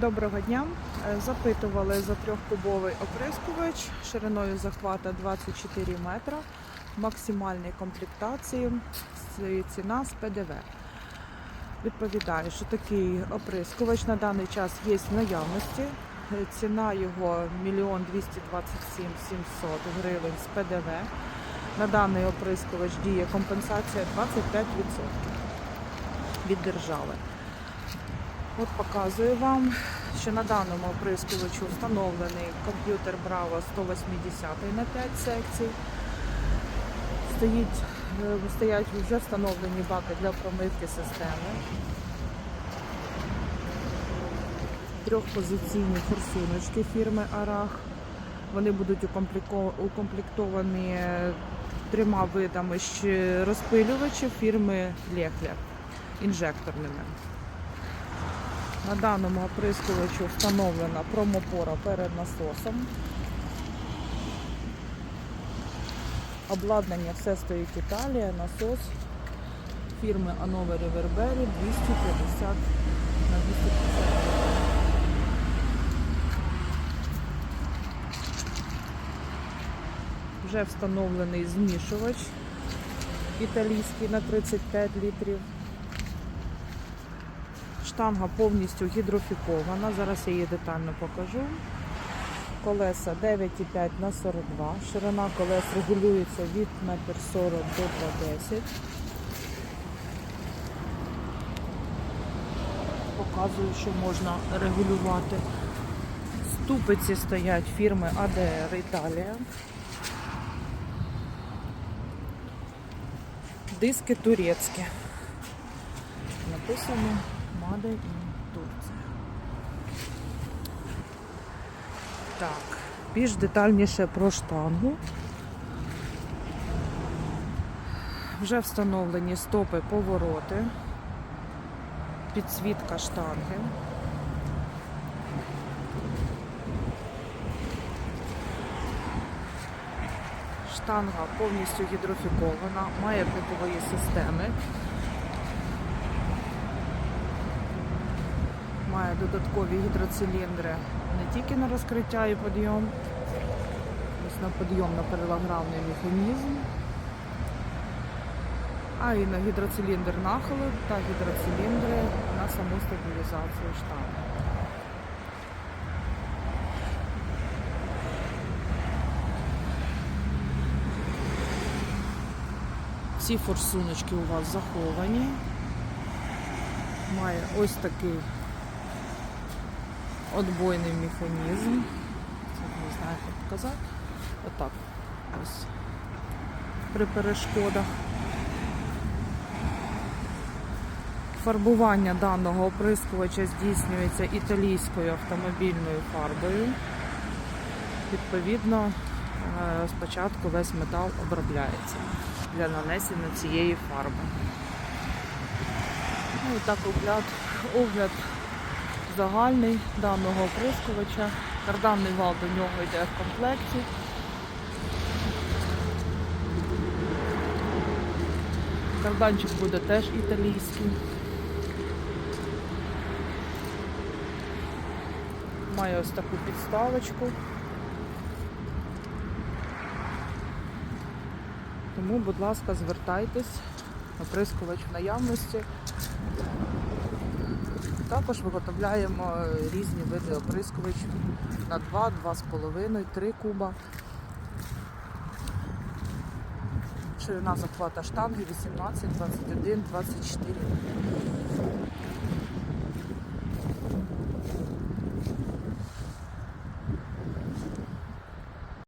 Доброго дня. Е, Запитували за трьохкубовий оприскувач шириною захвата 24 метра, максимальній комплектації, ціна з ПДВ. Відповідаю, що такий оприскувач на даний час є в наявності. Е, Ціна його 1 227 700 гривень з ПДВ. На даний оприскувач діє компенсація 25% від держави. От показую вам, що на даному оприскувачу встановлений комп'ютер Bravo 180 на 5 секцій. Стоїть, е, стоять вже встановлені баки для промивки системи. Трьохпозиційні форсуночки фірми Арах. Вони будуть укомплектовані трьома видами розпилювачів фірми Лехлер інжекторними. На даному оприскувачу встановлена промопора перед насосом. Обладнання все стоїть Італія, насос фірми Anova Reverberi 250 на 250. Вже встановлений змішувач італійський на 35 літрів. Штанга повністю гідрофікована. Зараз я її детально покажу. Колеса 9,5 на 42. Ширина колес регулюється від 1,40 м до 2,10 Показую, що можна регулювати. Ступиці стоять фірми ADR Італія. Диски турецькі. Написано Made in Турція. Так, більш детальніше про штангу. Вже встановлені стопи повороти, підсвітка штанги. Штанга повністю гідрофікована, має теплової системи. Має додаткові гідроциліндри не тільки на розкриття і підйом, ось на підйом на паралограмний механізм, а і на гідроциліндр нахилу та гідроциліндри на саму стабілізацію штанги. Всі форсуночки у вас заховані. Має ось такий отбойний механізм. Це не знаю, як показати. Отак. Ось. При перешкодах. Фарбування даного оприскувача здійснюється італійською автомобільною фарбою. Відповідно, е, спочатку весь метал обробляється для нанесення цієї фарби. Ну, і так огляд, огляд загальний даного оприскувача. Карданний вал до нього йде в комплекті. Карданчик буде теж італійський. Має ось таку підставочку. Тому, будь ласка, звертайтесь, оприскувач в наявності. Також виготовляємо різні види оприскувачів на 2, 2,5, 3 куба. Ширина захвата штанги 18, 21, 24.